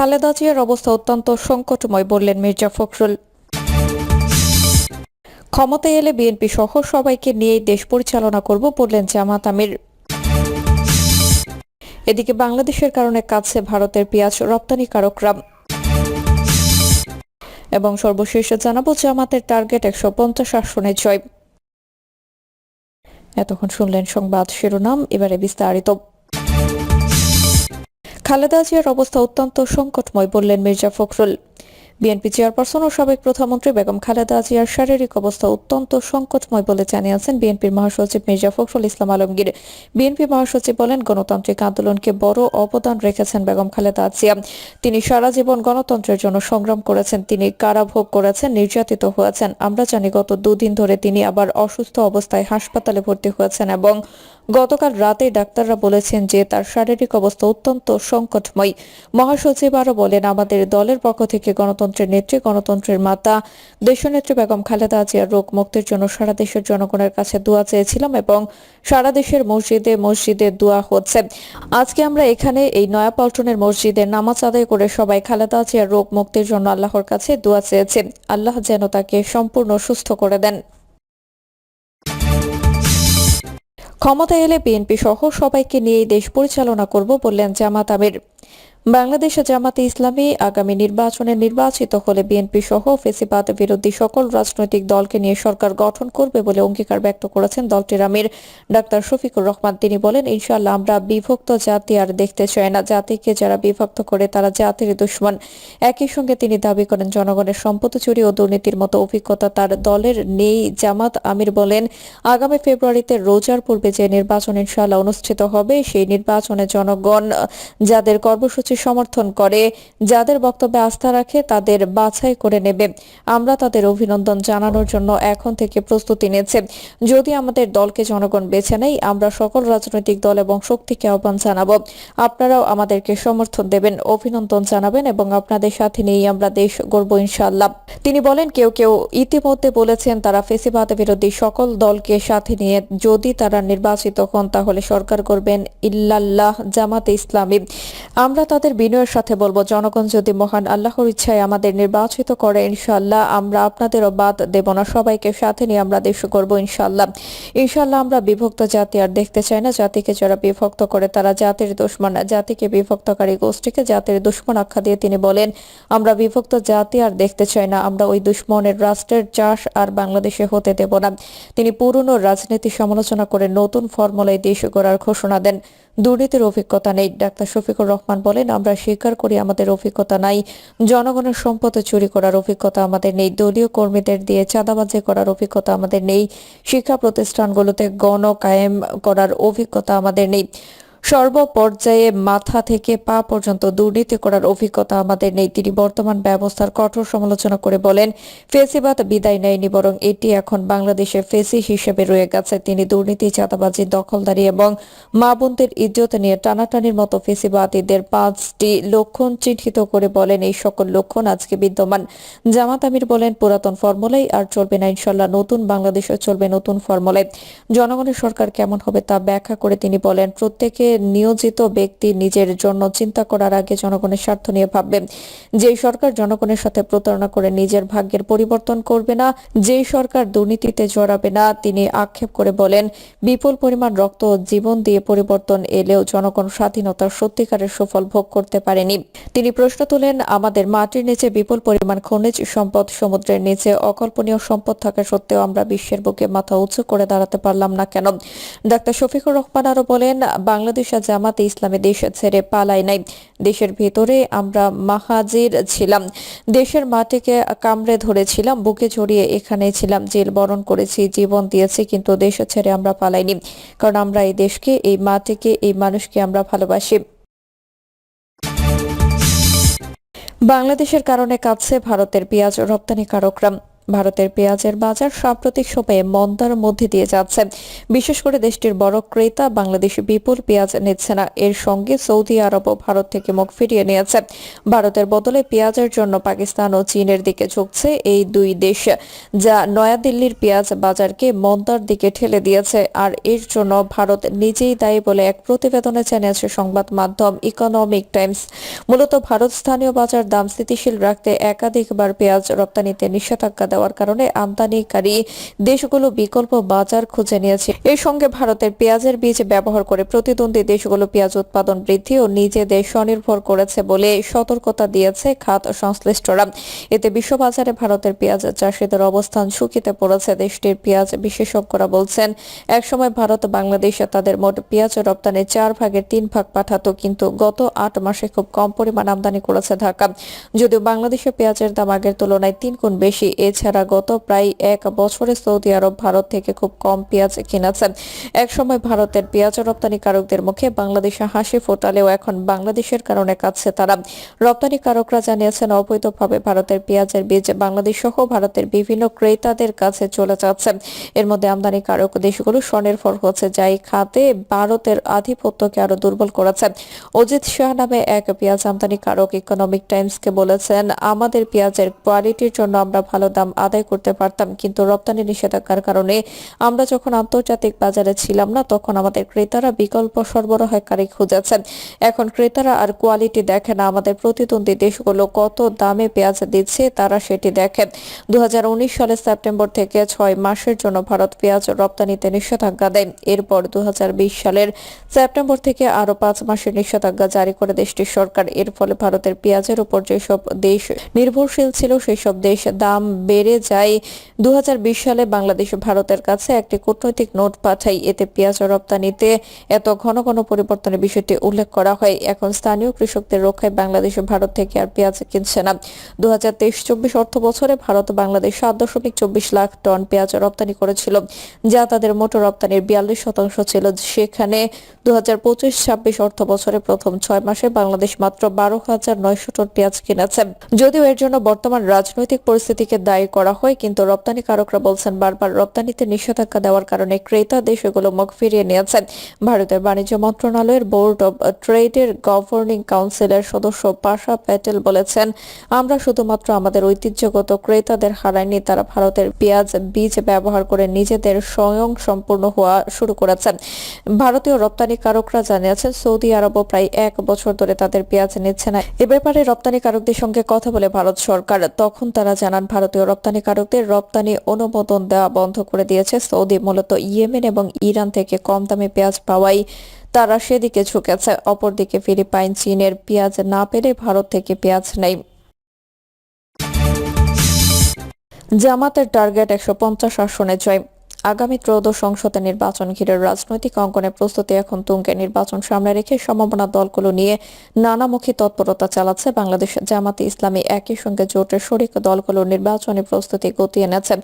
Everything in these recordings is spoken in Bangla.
খালেদা জিয়ার অবস্থা অত্যন্ত সংকটময় বললেন মির্জা ফখরুল। ক্ষমতায় এলে বিএনপি সহ সবাইকে নিয়েই দেশ পরিচালনা করব বললেন জামাত আমির। এদিকে বাংলাদেশের কারণে কাছে ভারতের পেঁয়াজ রপ্তানিকারকরা এবং সর্বশেষ জানাব জামাতের টার্গেট একশো পঞ্চাশ আসনে জয়। এতক্ষণ শুনলেন সংবাদ শিরোনাম, এবারে বিস্তারিত। খালেদা জিয়ার অবস্থা অত্যন্ত সংকটময় বললেন মির্জা ফখরুল। বিএনপি চেয়ারপারসন ও সাবেক প্রধানমন্ত্রী বেগম খালেদা জিয়ার শারীরিক অবস্থা অত্যন্ত সংকটময় বলে জানিয়েছেন বিএনপির মহাসচিব মির্জা ফখরুল ইসলাম আলমগীর। বিএনপি মহাসচিব বলেন, গণতান্ত্রিক আন্দোলনকে বড় অবদান রেখেছেন বেগম খালেদা জিয়া। তিনি সারা জীবন গণতন্ত্রের জন্য সংগ্রাম করেছেন, তিনি কারাভোগ করেছেন, নির্যাতিত হয়েছেন। আমরা জানি গত দুদিন ধরে তিনি আবার অসুস্থ অবস্থায় হাসপাতালে ভর্তি হয়েছেন এবং গতকাল রাতে ডাক্তাররা বলেছেন যে তার শারীরিক অবস্থা অত্যন্ত সংকটময়। মহাসচিব আরও বলেন, আমাদের দলের পক্ষ থেকে গণতন্ত্রের নেত্রী, গণতন্ত্রের মাতা। দেশনেত্রী বেগম খালেদা জিয়ার রোগ মুক্তির জন্য সারা দেশের জনগণের কাছে দোয়া চেয়েছিলাম এবং সারা দেশের মসজিদে মসজিদে দোয়া হচ্ছে। আজকে আমরা এখানে এই নয়াপল্টনের মসজিদে নামাজ আদায় করে সবাই খালেদা জিয়ার রোগ মুক্তির জন্য আল্লাহর কাছে দোয়া চেয়েছে আল্লাহ যেন তাকে সম্পূর্ণ সুস্থ করে দেন। ক্ষমতায় এলে বিএনপি সহ সবাইকে নিয়েই দেশ পরিচালনা করব বললেন জামাত আমির। বাংলাদেশে জামাতে ইসলামী আগামী নির্বাচনে নির্বাচিত হলে বিএনপি সহ ফেসিবাদ বিরোধী সকল রাজনৈতিক দলকে নিয়ে সরকার গঠন করবে বলে অঙ্গীকার ব্যক্ত করেছেন দলটির আমির ডাক্তার শফিকুর রহমান। তিনি বলেন, ইনশাআল্লাহ আমরা বিভক্ত জাতি আর দেখতে চাই না। জাতিকে যারা বিভক্ত করে তারা জাতির দুশ্মন। একই সঙ্গে তিনি দাবি করেন, জনগণের সম্পদ চুরি ও দুর্নীতির মতো অভিজ্ঞতা তার দলের নেই। জামাত আমির বলেন, আগামী ফেব্রুয়ারিতে রোজার পূর্বে যে নির্বাচন ইনশাআল্লাহ অনুষ্ঠিত হবে, সেই নির্বাচনে জনগণ, যাদের কর্মসূচি সমর্থন করে, যাদের বক্তব্যে আস্থা রাখে তাদের বাছাই করে নেবে। আমরা তাদের অভিনন্দন জানানোর জন্য এখন থেকে প্রস্তুতি নিয়েছে। যদি আমাদের দলকে জনগণ বেছে নেই আমরা সকল রাজনৈতিক দল এবং শক্তিকে আহ্বান জানাব। আপনারাও আমাদেরকে সমর্থন দেবেন, অভিনন্দন জানাবেন এবং আপনাদের সাথে নিয়েই আমরা দেশ গড়ব ইনশাআল্লাহ। তিনি বলেন, কেউ কেউ ইতিমধ্যে বলেছেন তারা ফেসিবাদ বিরোধী সকল দলকে সাথে নিয়ে, যদি তারা নির্বাচিত হন তাহলে সরকার করবেন ইল্লাল্লাহ জামাতে ইসলামী। আমরা তাদের বিনয়ের সাথে বলব, জনগণ যদি মহান আল্লাহর ইচ্ছায় আমাদের নির্বাচিত করে ইনশাল্লাহ আমরা আপনাদেরও বাদ দেব না। সবাইকে সাথে নিয়ে আমরা দেশ করব ইনশাল্লাহ ইনশাল্লাহ আমরা বিভক্ত জাতি আর দেখতে চাই না। জাতিকে যারা বিভক্ত করে, তারা জাতির দুশ্মন, জাতিকে বিভক্তকারী গোষ্ঠীকে জাতির দুশ্মন আখ্যা দিয়ে তিনি বলেন, আমরা বিভক্ত জাতি আর দেখতে চাই না। আমরা ওই দুশ্মনের রাষ্ট্রের চাষ আর বাংলাদেশে হতে দেব না। তিনি পুরনো রাজনীতি সমালোচনা করে নতুন ফর্মুলায় দেশ গড়ার ঘোষণা দেন। দুর্নীতির অভিজ্ঞতা নেই। ডাক্তার শফিকুর রহমান বলেন, আমরা স্বীকার করি আমাদের অভিজ্ঞতা নাই। জনগণের সম্পদ চুরি করার অভিজ্ঞতা আমাদের নেই। দলীয় কর্মীদের দিয়ে চাঁদাবাজি করার অভিজ্ঞতা আমাদের নেই। শিক্ষা প্রতিষ্ঠানগুলোতে গণ কায়েম করার অভিজ্ঞতা আমাদের নেই। সর্বপর্যায়ে মাথা থেকে পা পর্যন্ত দুর্নীতি করার অভিজ্ঞতা আমাদের নেই। তিনি বর্তমান ব্যবস্থার কঠোর সমালোচনা করে বলেন, ফেসিবাদ বিদায় নেয়নি, বরং এটি এখন বাংলাদেশে ফেসি হিসেবে রয়ে গেছে। তিনি দুর্নীতি, চাঁদাবাজি, দখলদারি এবং মা বোনদের ইজ্জত নিয়ে টানাটানির মতো ফেসিবাদীদের পাঁচটি লক্ষণ চিহ্নিত করে বলেন। এই সকল লক্ষণ আজকে বিদ্যমান। জামাত আমির বলেন, পুরাতন ফর্মুলাই আর চলবে না, ইনশাল্লাহ নতুন বাংলাদেশে চলবে নতুন ফর্মুলায় জনগণের সরকার কেমন হবে তা ব্যাখ্যা করে তিনি বলেন, প্রত্যেকে নিয়োজিত ব্যক্তি নিজের জন্য চিন্তা করার আগে জনগণের স্বার্থ নিয়ে ভাববে। যেই সরকার জনগণের সাথে প্রতারণা করে নিজের ভাগ্যের পরিবর্তন করবে না যেই সরকার দুর্নীতিতে জড়াবে না, তিনি আক্ষেপ করে বলেন, বিপুল পরিমাণ রক্ত জীবন দিয়ে পরিবর্তন এলেও জনগণ স্বাধীনতার সত্যিকারের সুফল ভোগ করতে পারেনি। তিনি প্রশ্ন তুলেন, আমাদের মাটির নিচে বিপুল পরিমাণ খনিজ সম্পদ সমুদ্রের নিচে অকল্পনীয় সম্পদ থাকা সত্ত্বেও আমরা বিশ্বের বুকে মাথা উঁচু করে দাঁড়াতে পারলাম না কেন? ডাক্তার শফিকুর রহমান আরও বলেন, বাংলাদেশ আর জামাতে ইসলামী দেশ ছেড়ে পালাই নাই। দেশের ভেতরে আমরা মাহাজির ছিলাম। দেশের মাটিকে কামড়ে ধরেছিলাম, বুকে জড়িয়ে এখানে ছিলাম, জেল বরণ করেছি, জীবন দিয়েছি, কিন্তু দেশ ছেড়ে আমরা পালাইনি, কারণ আমরা এই দেশকে, এই মাটিকে, এই মানুষকে আমরা ভালোবাসি। বাংলাদেশের কারণে কাঁদছে ভারতের পেঁয়াজ রপ্তানিকারকরা। ভারতের পেঁয়াজের বাজার সাম্প্রতিক সময়ে মন্দার মধ্যে দিয়ে যাচ্ছে। বিশেষ করে দেশটির বড় ক্রেতা বাংলাদেশ বিপুল পেঁয়াজ নিচ্ছে না। এর সঙ্গে সৌদি আরবও ভারত থেকে মুখ ফিরিয়ে নিয়েছে। ভারতের বদলে পেঁয়াজের জন্য পাকিস্তান ও চীনের দিকে ঝুঁকছে এই দুই দেশ, যা নয়াদিল্লির পেঁয়াজ বাজারকে মন্দার দিকে ঠেলে দিয়েছে। আর এর জন্য ভারত নিজেই দায়ী বলে এক প্রতিবেদনে জানিয়েছে সংবাদ মাধ্যম ইকোনমিক টাইমস। মূলত ভারত স্থানীয় বাজার দাম স্থিতিশীল রাখতে একাধিকবার পেঁয়াজ রপ্তানিতে নিষেধাজ্ঞা দেওয়ার কারণে আমদানিকারী দেশগুলো বিকল্প বাজার খুঁজে নিয়েছে। এর সঙ্গে ভারতের পেঁয়াজের বীজ ব্যবহার করে প্রতিদ্বন্দ্বী দেশগুলো পেঁয়াজ উৎপাদন বৃদ্ধি ও নিজেদের স্বনির্ভর করেছে বলে সতর্কতা দিয়েছে খাত সংশ্লিষ্টরা। এতে বিশ্ববাজারে ভারতের পেঁয়াজ চাষিদের অবস্থান ঝুঁকিতে পড়েছে। দেশটির পেঁয়াজ বিশেষজ্ঞরা বলছেন, একসময় ভারত বাংলাদেশে তাদের মোট পেঁয়াজ রপ্তানির চার ভাগের তিন ভাগ পাঠাতো, কিন্তু গত আট মাসে খুব কম পরিমাণ আমদানি করেছে ঢাকা। যদিও বাংলাদেশে পেঁয়াজের দাম আগের তুলনায় তিন গুণ বেশি, এছাড়া গত প্রায় এক বছরে সৌদি আরব, ভারত থেকে খুব কম পেঁয়াজ কিনেছে। একসময় ভারতের পেঁয়াজ রপ্তানিকারকদের মুখে বাংলাদেশে হাসি ফোটালেও এখন বাংলাদেশের কারণে কাছে তারা। রপ্তানিকারকরা জানিয়েছেন, অবৈধভাবে ভারতের পেঁয়াজের বীজ বাংলাদেশ সহ ভারতের বিভিন্ন ক্রেতাদের কাছে চলে যাচ্ছে। এর মধ্যে আমদানিকারক দেশগুলো স্বনির্ভর হচ্ছে যা এই খাতে ভারতের আধিপত্যকে আরও দুর্বল করেছে। অজিত শাহ নামে এক পেঁয়াজ আমদানিকারক ইকোনমিক টাইমসকে বলেছেন, আমাদের পেঁয়াজের কোয়ালিটির জন্য আমরা ভালো দাম আদায় করতে পারতাম, কিন্তু রপ্তানি নিষেধাজ্ঞার কারণে আমরা যখন আন্তর্জাতিক বাজারে ছিলাম না, তখন আমাদের ক্রেতারা বিকল্প সরবরাহকারী খুঁজেছেন। এখন ক্রেতারা আর কোয়ালিটি দেখে না, আমাদের প্রতিদ্বন্দ্বী দেশগুলো কত দামে পেঁয়াজ দিচ্ছে তারা সেটি দেখে দু সালের সেপ্টেম্বর থেকে ছয় মাসের জন্য ভারত পেঁয়াজ রপ্তানিতে নিষেধাজ্ঞা দেয়। এরপর দু হাজার বিশ সালের সেপ্টেম্বর থেকে আরও পাঁচ মাসের নিষেধাজ্ঞা জারি করে দেশটির সরকার। এর ফলে ভারতের পেঁয়াজের উপর যেসব দেশ নির্ভরশীল ছিল সেই সব দেশ দাম বেড়ে যায়। দু হাজার বিশ সালে বাংলাদেশ ভারতের কাছে একটি কূটনৈতিক নোট পাঠায়। এতে পেঁয়াজ রপ্তানিতে এত ঘন ঘন পরিবর্তনের বিষয়টি উল্লেখ করা হয়। এখন স্থানীয় কৃষকদের রক্ষায় বাংলাদেশ ভারত থেকে আর পেঁয়াজ কিনছে না। দু হাজার তেইশ চব্বিশ অর্থ বছরে ভারত বাংলাদেশ সাত দশমিক চব্বিশ লাখ টন পেঁয়াজ রপ্তানি করেছিল, যা তাদের মোট রপ্তানির বিয়াল্লিশ শতাংশ ছিল। সেখানে দু হাজার পঁচিশ ছাব্বিশ অর্থ বছরে প্রথম ছয় মাসে বাংলাদেশ মাত্র বারো হাজার নয়শো টন পেঁয়াজ কিনেছে। যদিও এর জন্য বর্তমান রাজনৈতিক পরিস্থিতিকে দায়ী করা হয়, কিন্তু রপ্তানিকারকরা বলছেন বারবার রপ্তানিতে নিষেধাজ্ঞা দেওয়ার কারণে ক্রেতা দেশগুলো মুখ ফিরিয়ে নিয়েছে ভারতের বাণিজ্য মন্ত্রণালয়ের বোর্ড অব ট্রেডের গভর্নিং কাউন্সিলের সদস্য পাশা প্যাটেল বলেছেন, আমরা শুধুমাত্র আমাদের ঐতিহ্যগত ক্রেতাদের হারাইনি, তারা ভারতের পেঁয়াজ, বীজ ব্যবহার করে নিজেদের স্বয়ং সম্পূর্ণ হওয়া শুরু করেছেন। ভারতীয় রপ্তানিকারকরা জানিয়েছেন, সৌদি আরবও প্রায় এক বছর ধরে তাদের পেঁয়াজ নিচ্ছে না। এ ব্যাপারে রপ্তানিকারকদের সঙ্গে কথা বলে ভারত সরকার, তখন তারা জানান, ভারতীয় রপ্তানিকারকদের রপ্তানি অনুমোদন দেওয়া বন্ধ করে দিয়েছে সৌদি, মূলত ইয়েমেন এবং ইরান থেকে কম দামে পেঁয়াজ পাওয়াই তারা সেদিকে ঝুঁকেছে। অপরদিকে ফিলিপাইন, চীনের পেঁয়াজ না পেলে ভারত থেকে পেঁয়াজ নেই। জামাতের টার্গেট একশো পঞ্চাশ আসনে জয়। আগামী ত্রয়োদশ সংসদের নির্বাচন ঘিরে রাজনৈতিক অঙ্গনে প্রস্তুতি এখন তুঙ্গে নির্বাচন সামনে রেখে সম্ভাবনা দলগুলো নিয়ে নানামুখী তৎপরতা চালাচ্ছে বাংলাদেশ। জামাতে ইসলামী একই সঙ্গে জোটের শরিক দলগুলোর নির্বাচনী প্রস্তুতি গতিয়ে এনেছে।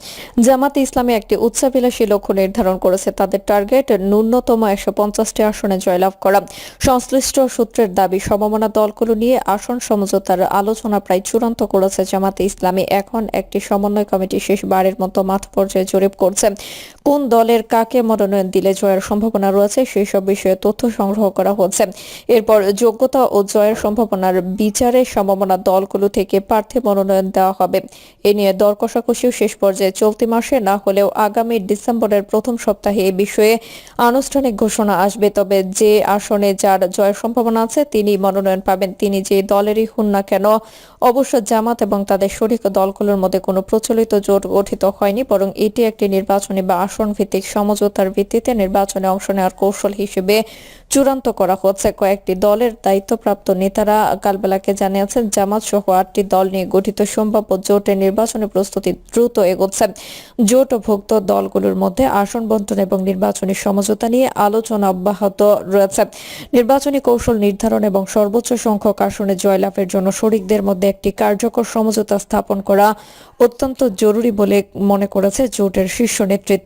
জামাতে ইসলামী একটি উচ্চাভিলাষী লক্ষ্য নির্ধারণ করেছে। তাদের টার্গেট ন্যূনতম একশো পঞ্চাশটি আসনে জয়লাভ করা। সংশ্লিষ্ট সূত্রের দাবি, সম্ভাবনা দলগুলো নিয়ে আসন সমঝোতার আলোচনা প্রায় চূড়ান্ত করেছে জামাতে ইসলামী। এখন একটি সমন্বয় কমিটি শেষবারের মতো মাঠ পর্যায়ে জরিপ করছে। কোন দলের কাকে মনোনয়ন দিলে জয়ের সম্ভাবনা রয়েছে সেই সব বিষয়ে তথ্য সংগ্রহ করা হচ্ছে। এরপর যোগ্যতা ও জয়ের সম্ভাবনার বিচারে সম্ভাবনা দলগুলো থেকে প্রার্থী মনোনয়ন দেওয়া হবে। এ নিয়ে দর কষাকষিও শেষ পর্যায়ে চলতি মাসে, না হলেও আগামী ডিসেম্বরের প্রথম সপ্তাহে এ বিষয়ে আনুষ্ঠানিক ঘোষণা আসবে। তবে যে আসনে যার জয়ের সম্ভাবনা আছে, তিনি মনোনয়ন পাবেন। তিনি যে দলেরই হন না কেন, অবশ্য জামাত এবং তাদের শরিক দলগুলোর মধ্যে কোনো প্রচলিত জোট গঠিত হয়নি, বরং এটি একটি নির্বাচনী আসন ভিত্তিক সমঝোতার ভিত্তিতে নির্বাচনে অংশ নেওয়ার কৌশল হিসেবে চূড়ান্ত করা হচ্ছে। কয়েকটি দলের দায়িত্বপ্রাপ্ত নেতারা কালবেলাকে জানিয়েছেন জামাত সহ আটটি দল নিয়ে গঠিত সম্ভাব্য জোটের নির্বাচনী প্রস্তুতি দ্রুত এগোচ্ছে। জোটভুক্ত দলগুলোর মধ্যে আসন বন্টন এবং নির্বাচনী সমঝোতা নিয়ে আলোচনা অব্যাহত রয়েছে। নির্বাচনী কৌশল নির্ধারণ এবং সর্বোচ্চ সংখ্যক আসনে জয়লাভের জন্য শরিকদের মধ্যে একটি কার্যকর সমঝোতা স্থাপন করা অত্যন্ত জরুরি বলে মনে করেছে জোটের শীর্ষ নেতৃত্ব।